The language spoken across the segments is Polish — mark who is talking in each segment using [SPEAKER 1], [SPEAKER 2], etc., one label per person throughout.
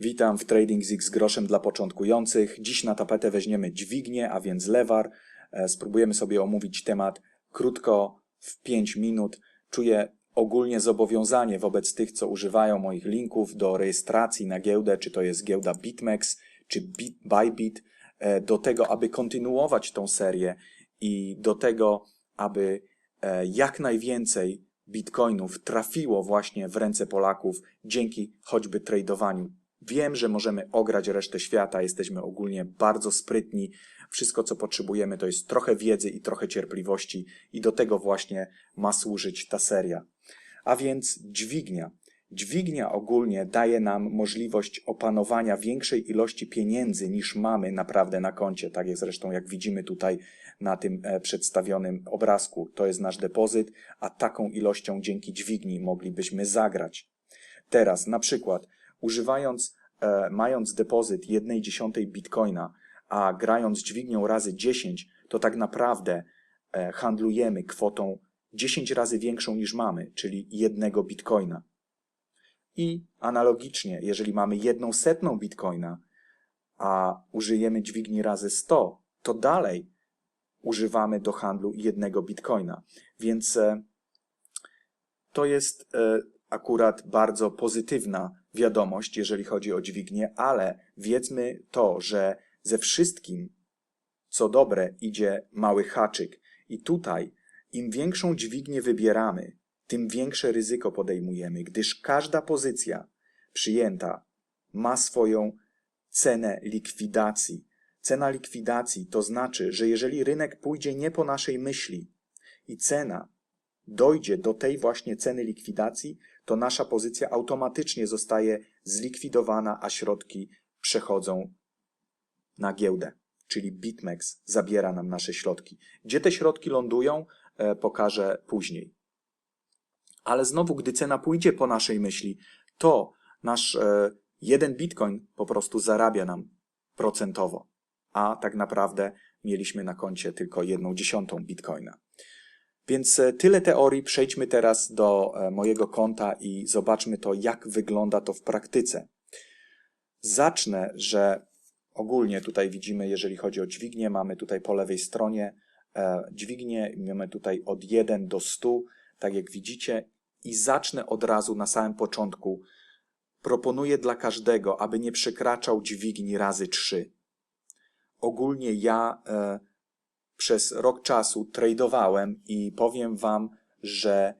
[SPEAKER 1] Witam w Trading z X groszem dla początkujących. Dziś na tapetę weźmiemy dźwignię, a więc lewar. E, Spróbujemy sobie omówić temat krótko, w 5 minut. Czuję ogólnie zobowiązanie wobec tych, co używają moich linków do rejestracji na giełdę, czy to jest giełda BitMEX, czy Bit, Bybit, e, do tego, aby kontynuować tą serię i do tego, aby e, jak najwięcej bitcoinów trafiło właśnie w ręce Polaków dzięki choćby tradowaniu. Wiem, że możemy ograć resztę świata, jesteśmy ogólnie bardzo sprytni. Wszystko, co potrzebujemy, to jest trochę wiedzy i trochę cierpliwości, i do tego właśnie ma służyć ta seria. A więc dźwignia. Dźwignia ogólnie daje nam możliwość opanowania większej ilości pieniędzy niż mamy naprawdę na koncie, tak jak zresztą jak widzimy tutaj na tym e, przedstawionym obrazku. To jest nasz depozyt, a taką ilością dzięki dźwigni moglibyśmy zagrać. Teraz na przykład używając, e, mając depozyt 1 dziesiątej bitcoina, a grając dźwignią razy 10, to tak naprawdę e, handlujemy kwotą 10 razy większą niż mamy, czyli jednego bitcoina. I analogicznie, jeżeli mamy jedną setną bitcoina, a użyjemy dźwigni razy 100, to dalej używamy do handlu jednego bitcoina. Więc e, to jest akurat bardzo pozytywna wiadomość, jeżeli chodzi o dźwignię, ale wiedzmy to, że ze wszystkim, co dobre, idzie mały haczyk. I tutaj, im większą dźwignię wybieramy, tym większe ryzyko podejmujemy, gdyż każda pozycja przyjęta ma swoją cenę likwidacji. Cena likwidacji to znaczy, że jeżeli rynek pójdzie nie po naszej myśli i cena dojdzie do tej właśnie ceny likwidacji, to nasza pozycja automatycznie zostaje zlikwidowana, a środki przechodzą na giełdę, czyli BitMEX zabiera nam nasze środki. Gdzie te środki lądują, e, pokażę później. Ale znowu, gdy cena pójdzie po naszej myśli, to nasz e, jeden bitcoin po prostu zarabia nam procentowo, a tak naprawdę mieliśmy na koncie tylko jedną dziesiątą bitcoina. Więc e, tyle teorii. Przejdźmy teraz do e, mojego konta i zobaczmy to, jak wygląda to w praktyce. Zacznę, że ogólnie tutaj widzimy, jeżeli chodzi o dźwignię, mamy tutaj po lewej stronie e, dźwignię, mamy tutaj od 1 do 100, tak jak widzicie, i zacznę od razu na samym początku. Proponuję dla każdego, aby nie przekraczał dźwigni razy 3. Ogólnie ja przez rok czasu tradowałem i powiem Wam, że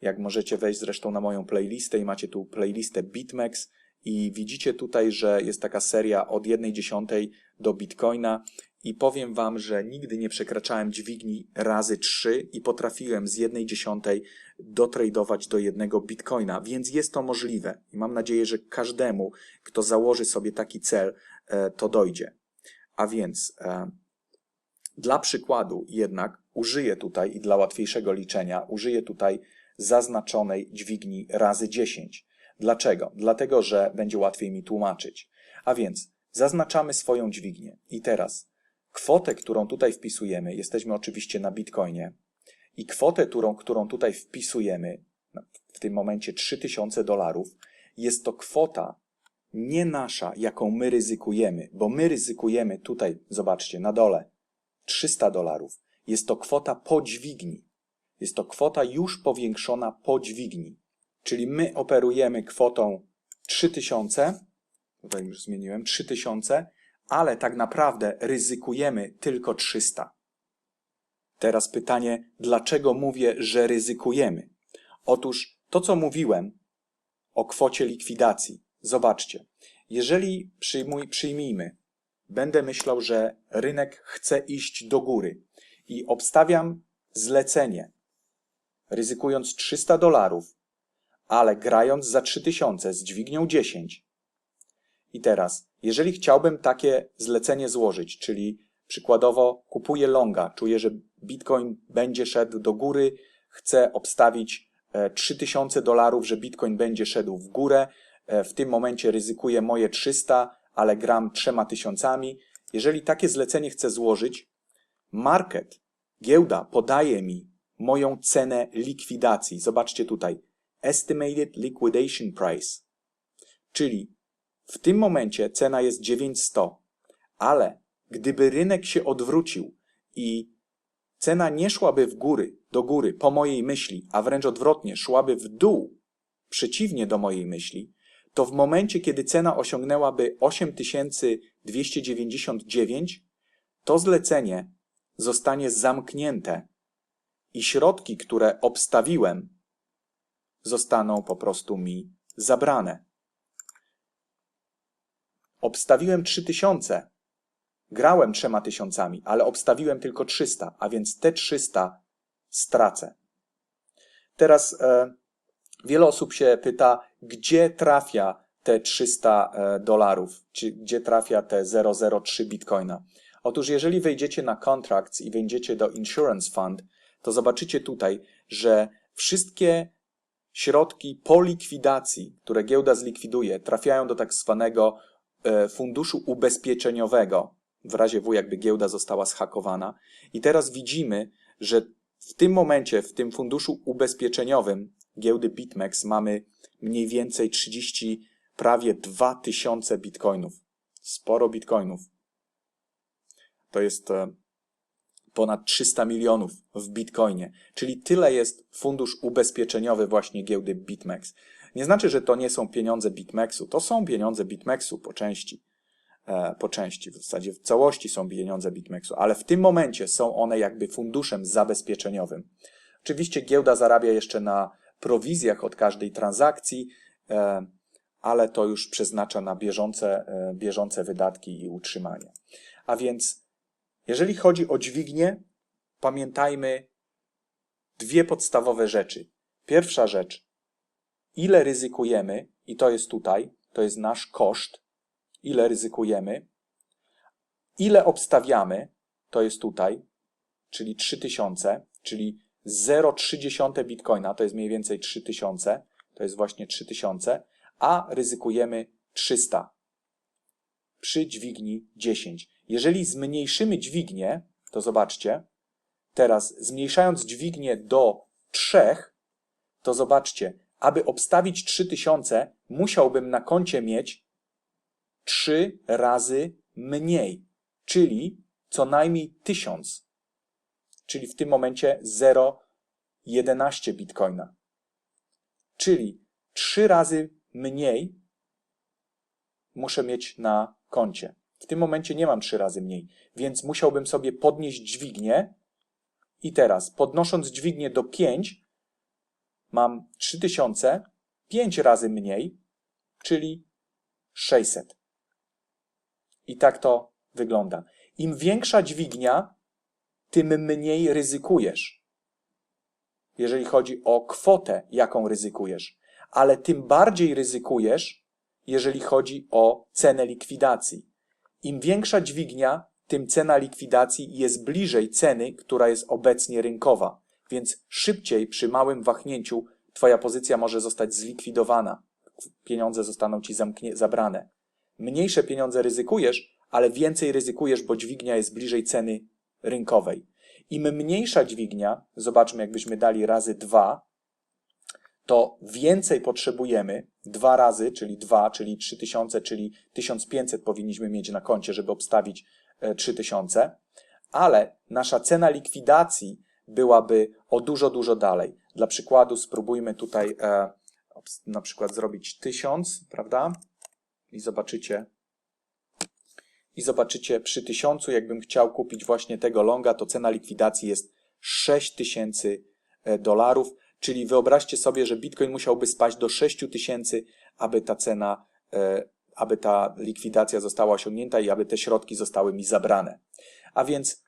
[SPEAKER 1] jak możecie wejść zresztą na moją playlistę i macie tu playlistę BitMEX i widzicie tutaj, że jest taka seria od 1,1 do Bitcoina i powiem Wam, że nigdy nie przekraczałem dźwigni razy 3 i potrafiłem z 1,1 dotradować do jednego Bitcoina, więc jest to możliwe i mam nadzieję, że każdemu, kto założy sobie taki cel, e, to dojdzie. A więc e, dla przykładu jednak użyję tutaj i dla łatwiejszego liczenia użyję tutaj zaznaczonej dźwigni razy 10. Dlaczego? Dlatego, że będzie łatwiej mi tłumaczyć. A więc zaznaczamy swoją dźwignię i teraz kwotę, którą tutaj wpisujemy, jesteśmy oczywiście na Bitcoinie i kwotę, którą, którą tutaj wpisujemy, w tym momencie 3000 dolarów, jest to kwota nie nasza, jaką my ryzykujemy, bo my ryzykujemy tutaj, zobaczcie, na dole 300 dolarów. Jest to kwota po dźwigni. Jest to kwota już powiększona po dźwigni. Czyli my operujemy kwotą 3000, tutaj już zmieniłem, 3000, ale tak naprawdę ryzykujemy tylko 300. Teraz pytanie, dlaczego mówię, że ryzykujemy? Otóż to, co mówiłem o kwocie likwidacji. Zobaczcie, jeżeli przyjmuj, przyjmijmy, będę myślał, że rynek chce iść do góry i obstawiam zlecenie, ryzykując 300 dolarów, ale grając za 3000 z dźwignią 10. I teraz, jeżeli chciałbym takie zlecenie złożyć, czyli przykładowo kupuję longa, czuję, że Bitcoin będzie szedł do góry, chcę obstawić 3000 e, dolarów, że Bitcoin będzie szedł w górę, e, w tym momencie ryzykuję moje 300, ale gram trzema tysiącami. Jeżeli takie zlecenie chcę złożyć, market, giełda podaje mi moją cenę likwidacji. Zobaczcie tutaj. Estimated Liquidation Price. Czyli W tym momencie cena jest 900, ale gdyby rynek się odwrócił i cena nie szłaby w góry, do góry, po mojej myśli, a wręcz odwrotnie, szłaby w dół, przeciwnie do mojej myśli, to w momencie, kiedy cena osiągnęłaby 8299, to zlecenie zostanie zamknięte i środki, które obstawiłem, zostaną po prostu mi zabrane. Obstawiłem 3000, grałem trzema tysiącami, ale obstawiłem tylko 300, a więc te 300 stracę. Teraz e, wiele osób się pyta, gdzie trafia te 300 e, dolarów, czy gdzie trafia te 003 bitcoina. Otóż jeżeli wejdziecie na contracts i wejdziecie do insurance fund, to zobaczycie tutaj, że wszystkie środki po likwidacji, które giełda zlikwiduje, trafiają do tak zwanego e, funduszu ubezpieczeniowego, w razie W, jakby giełda została zhakowana. I teraz widzimy, że w tym momencie, w tym funduszu ubezpieczeniowym giełdy BitMEX mamy mniej więcej 30, prawie 2000 bitcoinów. Sporo bitcoinów. To jest e, ponad 300 milionów w bitcoinie, czyli tyle jest fundusz ubezpieczeniowy właśnie giełdy BitMEX. Nie znaczy, że to nie są pieniądze BitMEXu, to są pieniądze BitMEXu po części. E, po części, w zasadzie w całości są pieniądze BitMEXu, ale w tym momencie są one jakby funduszem zabezpieczeniowym. Oczywiście giełda zarabia jeszcze na prowizjach od każdej transakcji, e, ale to już przeznacza na bieżące, e, bieżące wydatki i utrzymanie. A więc, jeżeli chodzi o dźwignię, pamiętajmy dwie podstawowe rzeczy. Pierwsza rzecz, ile ryzykujemy, i to jest tutaj, to jest nasz koszt, ile ryzykujemy, ile obstawiamy, to jest tutaj, czyli 3000, czyli 0,3 bitcoina, to jest mniej więcej 3000, to jest właśnie 3000, a ryzykujemy 300 przy dźwigni 10. Jeżeli zmniejszymy dźwignię, to zobaczcie, teraz zmniejszając dźwignię do 3, to zobaczcie, aby obstawić 3000, musiałbym na koncie mieć 3 razy mniej, czyli co najmniej 1000. Czyli w tym momencie 0,11 bitcoina. Czyli 3 razy mniej muszę mieć na koncie. W tym momencie nie mam 3 razy mniej, więc musiałbym sobie podnieść dźwignię i teraz podnosząc dźwignię do 5 mam 3000, 5 razy mniej, czyli 600. I tak to wygląda. Im większa dźwignia, tym mniej ryzykujesz. Jeżeli chodzi o kwotę, jaką ryzykujesz, ale tym bardziej ryzykujesz, jeżeli chodzi o cenę likwidacji. Im większa dźwignia, tym cena likwidacji jest bliżej ceny, która jest obecnie rynkowa, więc szybciej przy małym wahnięciu Twoja pozycja może zostać zlikwidowana. Pieniądze zostaną Ci zamknie, zabrane. Mniejsze pieniądze ryzykujesz, ale więcej ryzykujesz, bo dźwignia jest bliżej ceny rynkowej. Im mniejsza dźwignia, zobaczmy jakbyśmy dali razy 2, to więcej potrzebujemy, dwa razy, czyli 2, czyli 3000, czyli 1500 powinniśmy mieć na koncie, żeby obstawić 3000, ale nasza cena likwidacji byłaby o dużo, dużo dalej. Dla przykładu spróbujmy tutaj e, na przykład zrobić 1000, prawda? I zobaczycie, i zobaczycie przy 1000, jakbym chciał kupić właśnie tego longa, to cena likwidacji jest 6000 e, dolarów, czyli wyobraźcie sobie, że Bitcoin musiałby spaść do 6000, aby ta cena, e, aby ta likwidacja została osiągnięta i aby te środki zostały mi zabrane. A więc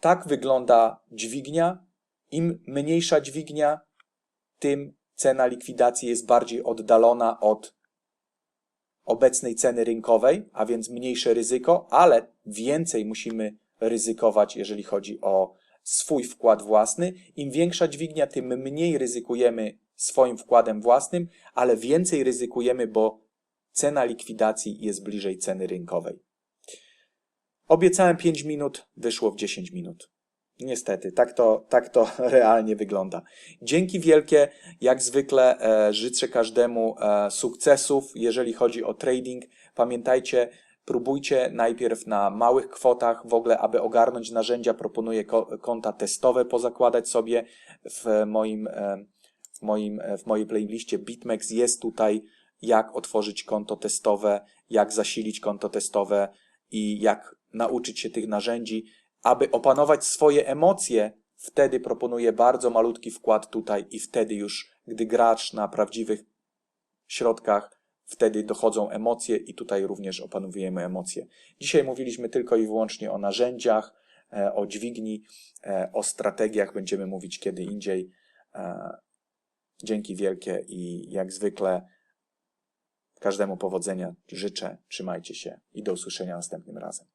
[SPEAKER 1] tak wygląda dźwignia. Im mniejsza dźwignia, tym cena likwidacji jest bardziej oddalona od obecnej ceny rynkowej, a więc mniejsze ryzyko, ale więcej musimy ryzykować, jeżeli chodzi o swój wkład własny. Im większa dźwignia, tym mniej ryzykujemy swoim wkładem własnym, ale więcej ryzykujemy, bo cena likwidacji jest bliżej ceny rynkowej. Obiecałem 5 minut, wyszło w 10 minut. Niestety, tak to, tak to realnie wygląda. Dzięki wielkie, jak zwykle e, życzę każdemu e, sukcesów, jeżeli chodzi o trading. Pamiętajcie, próbujcie najpierw na małych kwotach, w ogóle, aby ogarnąć narzędzia, proponuję ko- konta testowe pozakładać sobie w moim, e, w moim, e, w mojej playliście BitMEX jest tutaj jak otworzyć konto testowe, jak zasilić konto testowe i jak nauczyć się tych narzędzi, aby opanować swoje emocje. Wtedy proponuję bardzo malutki wkład tutaj i wtedy już, gdy gracz na prawdziwych środkach, wtedy dochodzą emocje i tutaj również opanowujemy emocje. Dzisiaj mówiliśmy tylko i wyłącznie o narzędziach, e, o dźwigni, e, o strategiach będziemy mówić kiedy indziej. E, Dzięki wielkie i jak zwykle każdemu powodzenia życzę, trzymajcie się i do usłyszenia następnym razem.